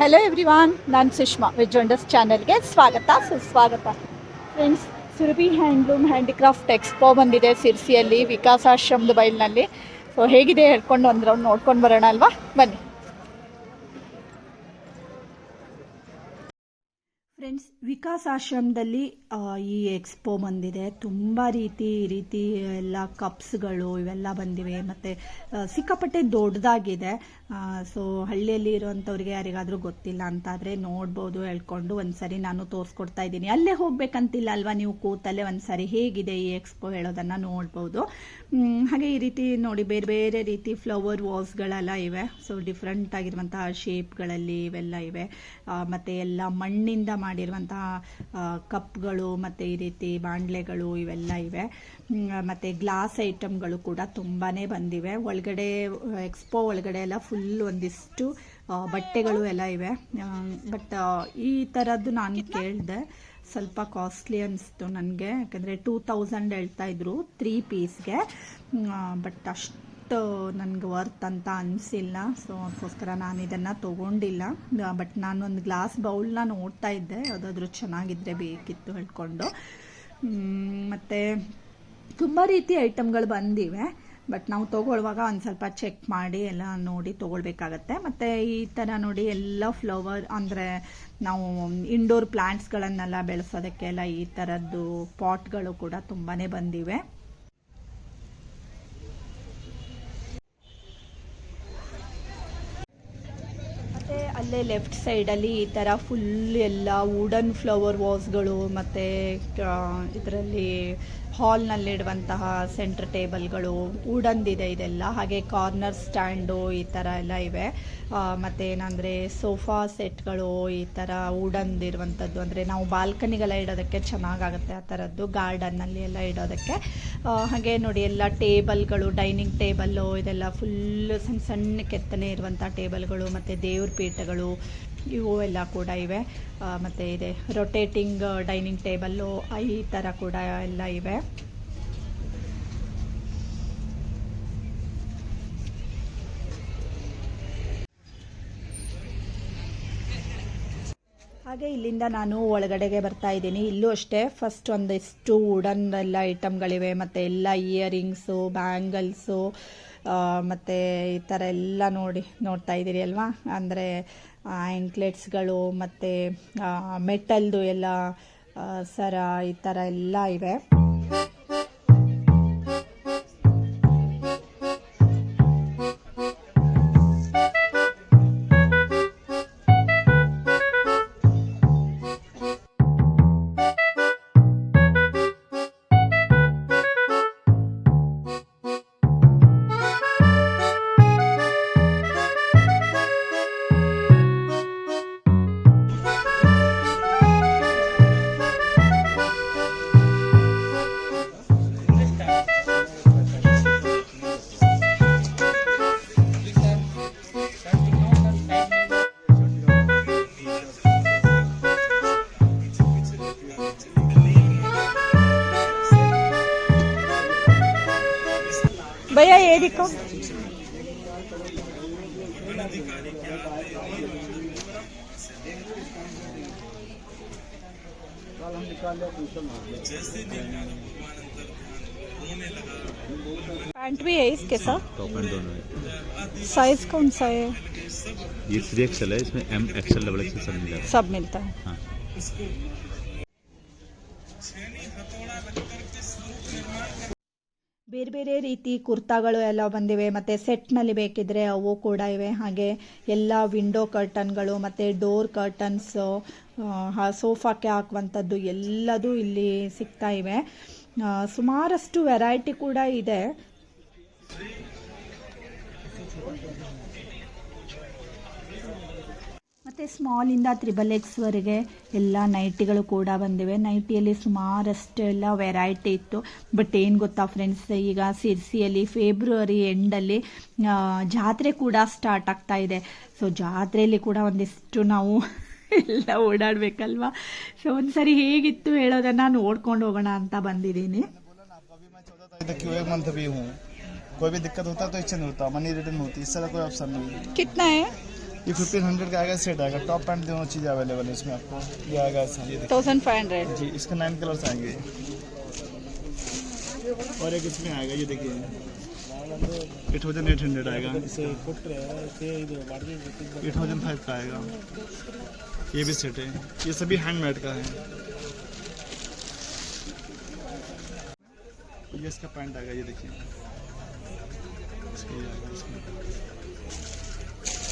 Hello everyone ನಾನು Sushma veg wonders ಚಾನಲ್ಗೆ ಸ್ವಾಗತ, ಸುಸ್ವಾಗತ. Friends Surabhi handloom handicraft expo ಬಂದಿದೆ ಸಿರ್ಸಿಯಲ್ಲಿ ವಿಕಾಸಾಶ್ರಮದ ಬೈಲ್ನಲ್ಲಿ ಸೊ ಹೇಗಿದೆ ಹೇಳ್ಕೊಂಡು ಒಂದು ರೌಂಡ್ ನೋಡ್ಕೊಂಡು ಬರೋಣ ಅಲ್ವಾ? ಬನ್ನಿ. ಫ್ರೆಂಡ್ಸ್ ವಿಕಾಸಾಶ್ರಮದಲ್ಲಿ ಈ ಎಕ್ಸ್ಪೋ ಬಂದಿದೆ. ತುಂಬ ರೀತಿ ರೀತಿ ಎಲ್ಲ ಕಪ್ಸ್ಗಳು ಇವೆಲ್ಲ ಬಂದಿವೆ. ಮತ್ತು ಸಿಕ್ಕಾಪಟ್ಟೆ ದೊಡ್ಡದಾಗಿದೆ. ಸೊ ಹಳ್ಳಿಯಲ್ಲಿ ಇರುವಂಥವ್ರಿಗೆ ಯಾರಿಗಾದರೂ ಗೊತ್ತಿಲ್ಲ ಅಂತಾದರೆ ನೋಡ್ಬೋದು, ಹೇಳ್ಕೊಂಡು ಒಂದ್ಸರಿ ನಾನು ತೋರಿಸ್ಕೊಡ್ತಾ ಇದ್ದೀನಿ. ಅಲ್ಲೇ ಹೋಗ್ಬೇಕಂತಿಲ್ಲ ಅಲ್ವಾ ನೀವು ಕೂತಲ್ಲೇ ಒಂದ್ಸರಿ? ಹೇಗಿದೆ ಈ ಎಕ್ಸ್ಪೋ ಹೇಳೋದನ್ನು ನೋಡ್ಬೋದು. ಹಾಗೆ ಈ ರೀತಿ ನೋಡಿ, ಬೇರೆ ಬೇರೆ ರೀತಿ ಫ್ಲವರ್ ವಾಸ್ಗಳೆಲ್ಲ ಇವೆ. ಸೊ ಡಿಫ್ರೆಂಟ್ ಆಗಿರುವಂತಹ ಶೇಪ್ಗಳಲ್ಲಿ ಇವೆಲ್ಲ ಇವೆ. ಮತ್ತೆ ಎಲ್ಲ ಮಣ್ಣಿಂದ ಮಾಡಿರುವಂತಹ ಕಪ್ಗಳು ಮತ್ತೆ ಈ ರೀತಿ ಬಾಂಡ್ಲೆಗಳು ಇವೆಲ್ಲ ಇವೆ. ಮತ್ತು ಗ್ಲಾಸ್ ಐಟಮ್ಗಳು ಕೂಡ ತುಂಬಾನೇ ಬಂದಿವೆ. ಒಳಗಡೆ ಎಕ್ಸ್ಪೋ ಒಳಗಡೆ ಎಲ್ಲ ಫುಲ್ ಒಂದಿಷ್ಟು ಆ, ಬಟ್ಟೆಗಳು ಎಲ್ಲ ಇವೆ. ಬಟ್ ಈ ಥರದ್ದು ನಾನು ಕೇಳಿದೆ. ಸ್ವಲ್ಪ ಕಾಸ್ಟ್ಲಿ ಅನಿಸ್ತು ನನಗೆ. ಯಾಕಂದರೆ ಟೂ ತೌಸಂಡ್ ಹೇಳ್ತಾ ಇದ್ರು ತ್ರೀ ಪೀಸ್ಗೆ ಬಟ್ ಅಷ್ಟು ನನಗೆ ವರ್ತ್ ಅಂತ ಅನಿಸಿಲ್ಲ. ಸೊ ಅದಕ್ಕೋಸ್ಕರ ನಾನು ಇದನ್ನು ತೊಗೊಂಡಿಲ್ಲ. ಬಟ್ ನಾನು ಒಂದು ಗ್ಲಾಸ್ ಬೌಲ್ನ ನೋಡ್ತಾ ಇದ್ದೆ. ಯಾವುದಾದ್ರೂ ಚೆನ್ನಾಗಿದ್ದರೆ ಬೇಕಿತ್ತು ಹೇಳ್ಕೊಂಡು. ಮತ್ತೆ ತುಂಬ ರೀತಿ ಐಟಮ್ಗಳು ಬಂದಿವೆ. ಬಟ್ ನಾವು ತೊಗೊಳ್ಳುವಾಗ ಒಂದು ಸ್ವಲ್ಪ ಚೆಕ್ ಮಾಡಿ ಎಲ್ಲ ನೋಡಿ ತೊಗೊಳ್ಬೇಕಾಗತ್ತೆ. ಮತ್ತು ಈ ಥರ ನೋಡಿ ಎಲ್ಲ ಫ್ಲವರ್ ಅಂದರೆ ನಾವು ಇಂಡೋರ್ ಪ್ಲ್ಯಾಂಟ್ಸ್ಗಳನ್ನೆಲ್ಲ ಬೆಳೆಸೋದಕ್ಕೆಲ್ಲ ಈ ಥರದ್ದು ಪಾಟ್ಗಳು ಕೂಡ ತುಂಬಾ ಬಂದಿವೆ. ಅಲ್ಲೇ ಲೆಫ್ಟ್ ಸೈಡಲ್ಲಿ ಈ ಥರ ಫುಲ್ ಎಲ್ಲ ವುಡನ್ ಫ್ಲವರ್ ವಾಸ್ಗಳು ಮತ್ತು ಇದರಲ್ಲಿ ಹಾಲ್ನಲ್ಲಿಡುವಂತಹ ಸೆಂಟರ್ ಟೇಬಲ್ಗಳು ವುಡನ್ದಿದೆ ಇದೆಲ್ಲ. ಹಾಗೆ ಕಾರ್ನರ್ ಸ್ಟ್ಯಾಂಡು ಈ ಥರ ಎಲ್ಲ ಇವೆ. ಮತ್ತು ಏನಂದರೆ ಸೋಫಾ ಸೆಟ್ಗಳು ಈ ಥರ ವುಡನ್ದಿರುವಂಥದ್ದು ಅಂದರೆ ನಾವು ಬಾಲ್ಕನಿಗೆಲ್ಲ ಇಡೋದಕ್ಕೆ ಚೆನ್ನಾಗಾಗುತ್ತೆ ಆ ಥರದ್ದು ಗಾರ್ಡನ್ನಲ್ಲಿ ಎಲ್ಲ ಇಡೋದಕ್ಕೆ. ಹಾಗೆ ನೋಡಿ ಎಲ್ಲ ಟೇಬಲ್ಗಳು ಡೈನಿಂಗ್ ಟೇಬಲ್ಲು ಇದೆಲ್ಲ ಫುಲ್ ಸಣ್ಣ ಸಣ್ಣ ಕೆತ್ತನೆ ಇರುವಂಥ ಟೇಬಲ್ಗಳು ಮತ್ತು ದೇವ್ರ ಪೀಠಗಳು ಇವು ಎಲ್ಲ ಕೂಡ ಇವೆ. ಮತ್ತೆ ಇದೆ ರೊಟೇಟಿಂಗ್ ಡೈನಿಂಗ್ ಟೇಬಲ್ಲು ಈ ಥರ ಕೂಡ ಎಲ್ಲ ಇವೆ. ಹಾಗೆ ಇಲ್ಲಿಂದ ನಾನು ಒಳಗಡೆಗೆ ಬರ್ತಾ ಇದ್ದೀನಿ. ಇಲ್ಲೂ ಅಷ್ಟೇ ಫಸ್ಟ್ ಒಂದಿಷ್ಟು ವುಡನ್ ಎಲ್ಲ ಐಟಮ್ಗಳಿವೆ ಮತ್ತು ಎಲ್ಲ ಇಯರಿಂಗ್ಸು ಬ್ಯಾಂಗಲ್ಸು ಮತ್ತು ಈ ಥರ ಎಲ್ಲ ನೋಡಿ ನೋಡ್ತಾ ಇದ್ದೀರಿ ಅಲ್ವಾ? ಅಂದರೆ ಆ್ಯಂಕ್ಲೆಟ್ಸ್ಗಳು ಮತ್ತು ಮೆಟಲ್ದು ಎಲ್ಲ ಸರ ಈ ಥರ ಎಲ್ಲ ಇವೆ. पैंट भी है इसके साथ? टॉप एंड दोनों है। साइज़ कौन सा है? ये थ्री एक्सएल है इसमें एम एक्सएल डबल एक्सएल सब मिलता है। सब मिलता है। हाँ। ಬೇರೆ ಬೇರೆ ರೀತಿ ಕುರ್ತಾಗಳು ಎಲ್ಲ ಬಂದಿವೆ, ಮತ್ತು ಸೆಟ್ನಲ್ಲಿ ಬೇಕಿದ್ರೆ ಅವು ಕೂಡ ಇವೆ. ಹಾಗೆ ಎಲ್ಲ ವಿಂಡೋ ಕರ್ಟನ್ಗಳು ಮತ್ತು ಡೋರ್ ಕರ್ಟನ್ಸು ಸೋಫಾಕ್ಕೆ ಹಾಕುವಂಥದ್ದು ಎಲ್ಲದೂ ಇಲ್ಲಿ ಸಿಗ್ತಾ ಇವೆ. ಸುಮಾರಷ್ಟು ವೆರೈಟಿ ಕೂಡ ಇದೆ. ಮತ್ತು ಸ್ಮಾಲಿಂದ ತ್ರಿಬಲ್ ಎಕ್ಸ್ವರೆಗೆ ಎಲ್ಲ ನೈಟಿಗಳು ಕೂಡ ಬಂದಿವೆ ನೈಟಿಯಲ್ಲಿ ಸುಮಾರಷ್ಟು ಎಲ್ಲ ವೆರೈಟಿ ಇತ್ತು ಬಟ್ ಏನು ಗೊತ್ತಾ ಫ್ರೆಂಡ್ಸ್ ಈಗ ಸಿರ್ಸಿಯಲ್ಲಿ ಫೆಬ್ರವರಿ ಎಂಡಲ್ಲಿ ಜಾತ್ರೆ ಕೂಡ ಸ್ಟಾರ್ಟ್ ಆಗ್ತಾ ಇದೆ ಸೊ ಜಾತ್ರೆಯಲ್ಲಿ ಕೂಡ ಒಂದಿಷ್ಟು ನಾವು ಎಲ್ಲ ಓಡಾಡಬೇಕಲ್ವಾ ಸೊ ಒಂದ್ಸರಿ ಹೇಗಿತ್ತು ಹೇಳೋದನ್ನು ನೋಡ್ಕೊಂಡು ಹೋಗೋಣ ಅಂತ ಬಂದಿದ್ದೀನಿ तक क्यू एक मंथ भी हूँ कोई भी दिक्कत होता है तो इससे नहीं होता मनी रिटर्न होती है इससे ज़्यादा कोई ऑप्शन नहीं है ಕಿತ್ನಾ ये फिफ्टीन हंड्रेड का आएगा सेट आएगा। टॉप पैंट दोनों चीज़ें अवेलेबल है इसमें आपको। ये आएगा थाउज़ेंड फाइव हंड्रेड जी इसके नाइन कलर्स आएँगे। और एक इसमें आएगा ये देखिए। एट थाउज़ेंड एट हंड्रेड आएगा। एट थाउज़ेंड फाइव का आएगा। ये भी सेट है। ये सभी हैंडमेड का है। ये इसका पैंट आएगा ये देखिए।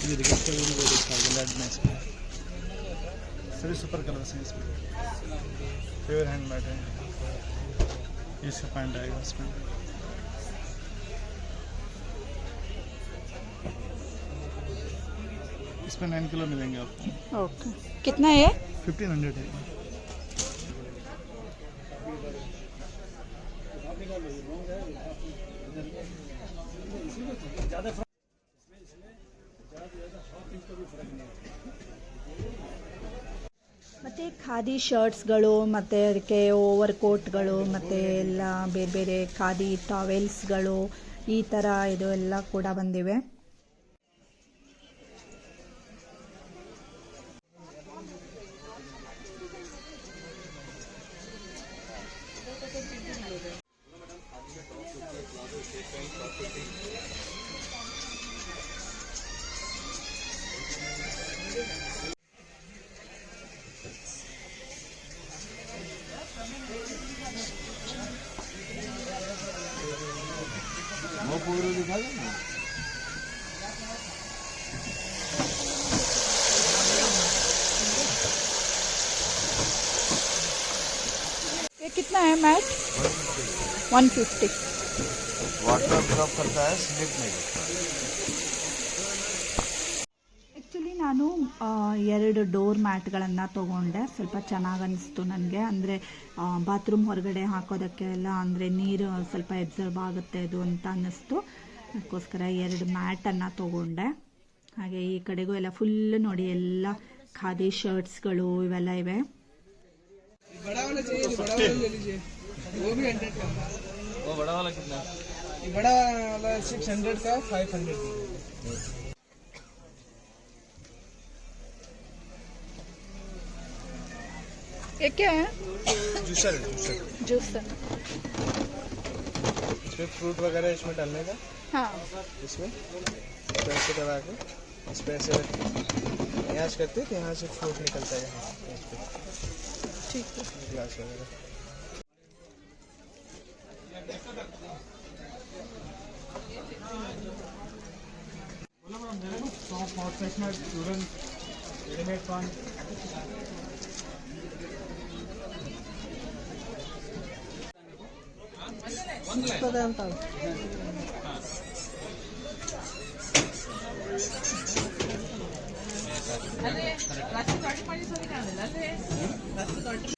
ये देखिए इसका भी वो देखा आएगा रेड में सभी सुपर कलर्स हैं इसमें। प्योर हैंडमेड है। ये इसका पैंट आएगा इसमें। इसमें नाइन किलो मिलेंगे आपको। ओके कितना है फिफ्टीन हंड्रेड है। ಮತ್ತು ಖಾದಿ ಶರ್ಟ್ಸ್ಗಳು, ಮತ್ತು ಅದಕ್ಕೆ ಓವರ್ ಕೋಟ್ಗಳು ಮತ್ತು ಎಲ್ಲ ಬೇರೆ ಬೇರೆ ಖಾದಿ ಟಾವೆಲ್ಸ್ಗಳು ಈ ಥರ ಇದು ಎಲ್ಲ ಕೂಡ ಬಂದಿವೆ. ये कितना है मैट 150 वाटर ड्रॉप करता है स्लिप नहीं करता ನಾನು ಆ, ಎರಡು ಡೋರ್ ಮ್ಯಾಟ್ಗಳನ್ನು ತೊಗೊಂಡೆ ಸ್ವಲ್ಪ ಚೆನ್ನಾಗಿ ಅನಿಸ್ತು ನನಗೆ ಅಂದರೆ ಬಾತ್ರೂಮ್ ಹೊರಗಡೆ ಹಾಕೋದಕ್ಕೆ ಎಲ್ಲ ಅಂದರೆ ನೀರು ಸ್ವಲ್ಪ ಎಬ್ಸರ್ವ್ ಆಗುತ್ತೆ ಅದು ಅಂತ ಅನ್ನಿಸ್ತು ಅದಕ್ಕೋಸ್ಕರ ಎರಡು ಮ್ಯಾಟನ್ನು ತೊಗೊಂಡೆ ಹಾಗೆ ಈ ಕಡೆಗೂ ಎಲ್ಲ ಫುಲ್ ನೋಡಿ ಎಲ್ಲ ಖಾದಿ ಶರ್ಟ್ಸ್ಗಳು ಇವೆಲ್ಲ ಇವೆ बड़ा वाला चाहिए जो बड़ा वाला ले लीजिए वो भी हंड्रेड का वो बड़ा वाला कितना ये बड़ा वाला सिक्स हंड्रेड का फाइव हंड्रेड क्या है। Juicer juicer. इसमें फ्रूट वगैरह इसमें डालने का? हाँ। इसमें? तो दबा के इस पे ऐसे रख के। यहाँ से करते तो यहाँ से फ्रूट निकलता है यहाँ ठीक है। ग्लास वगैरह। Ah, tá dentro. Tá. Ali, lá se torce para isso aí, galera. Lá se torce.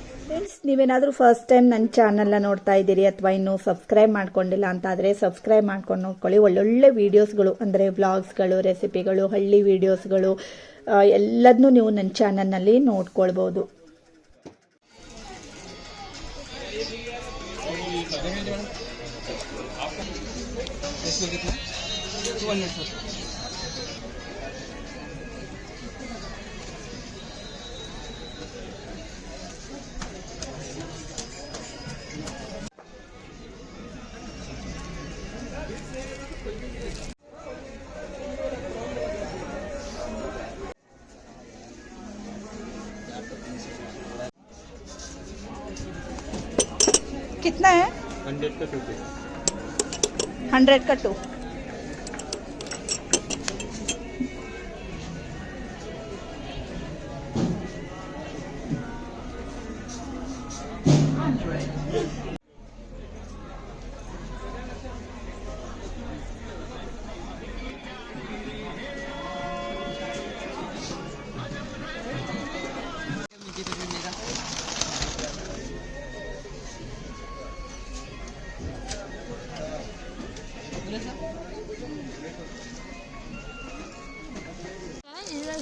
ನೀವೇನಾದರೂ ಫಸ್ಟ್ ಟೈಮ್ ನನ್ನ ಚಾನಲ್ನ ನೋಡ್ತಾ ಇದ್ದೀರಿ ಅಥವಾ ಇನ್ನೂ ಸಬ್ಸ್ಕ್ರೈಬ್ ಮಾಡ್ಕೊಂಡಿಲ್ಲ ಅಂತಾದರೆ ಸಬ್ಸ್ಕ್ರೈಬ್ ಮಾಡ್ಕೊಂಡು ನೋಡ್ಕೊಳ್ಳಿ. ಒಳ್ಳೊಳ್ಳೆ ವೀಡಿಯೋಸ್ಗಳು ಅಂದರೆ ವ್ಲಾಗ್ಸ್ಗಳು ರೆಸಿಪಿಗಳು ಹಳ್ಳಿ ವೀಡಿಯೋಸ್ಗಳು ಎಲ್ಲದನ್ನೂ ನೀವು ನನ್ನ ಚಾನಲ್ನಲ್ಲಿ ನೋಡ್ಕೊಳ್ಬೋದು. कितना है? हंड्रेड का टू हंड्रेड का टू।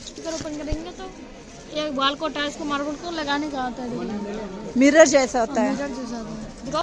स्टिकर ओपन करेंगे तो एक बाल को टाइल्स को मार्बल को लगाने का होता है मिरर जैसा होता है मिरर जैसा होता है। देखो।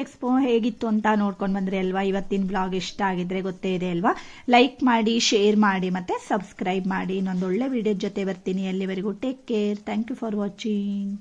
ಎಕ್ಸ್ಪೋ ಹೇಗಿತ್ತು ಅಂತ ನೋಡ್ಕೊಂಡು ಬಂದ್ರಿ ಅಲ್ವಾ? ಇವತ್ತಿನ ಬ್ಲಾಗ್ ಇಷ್ಟ ಆಗಿದ್ರೆ ಗೊತ್ತೇ ಇದೆ ಅಲ್ವಾ? ಲೈಕ್ ಮಾಡಿ ಶೇರ್ ಮಾಡಿ ಮತ್ತೆ ಸಬ್ಸ್ಕ್ರೈಬ್ ಮಾಡಿ. ಇನ್ನೊಂದು ಒಳ್ಳೆ ವಿಡಿಯೋ ಜೊತೆ ಬರ್ತೀನಿ. ಅಲ್ಲಿವರೆಗೂ take care thank you for watching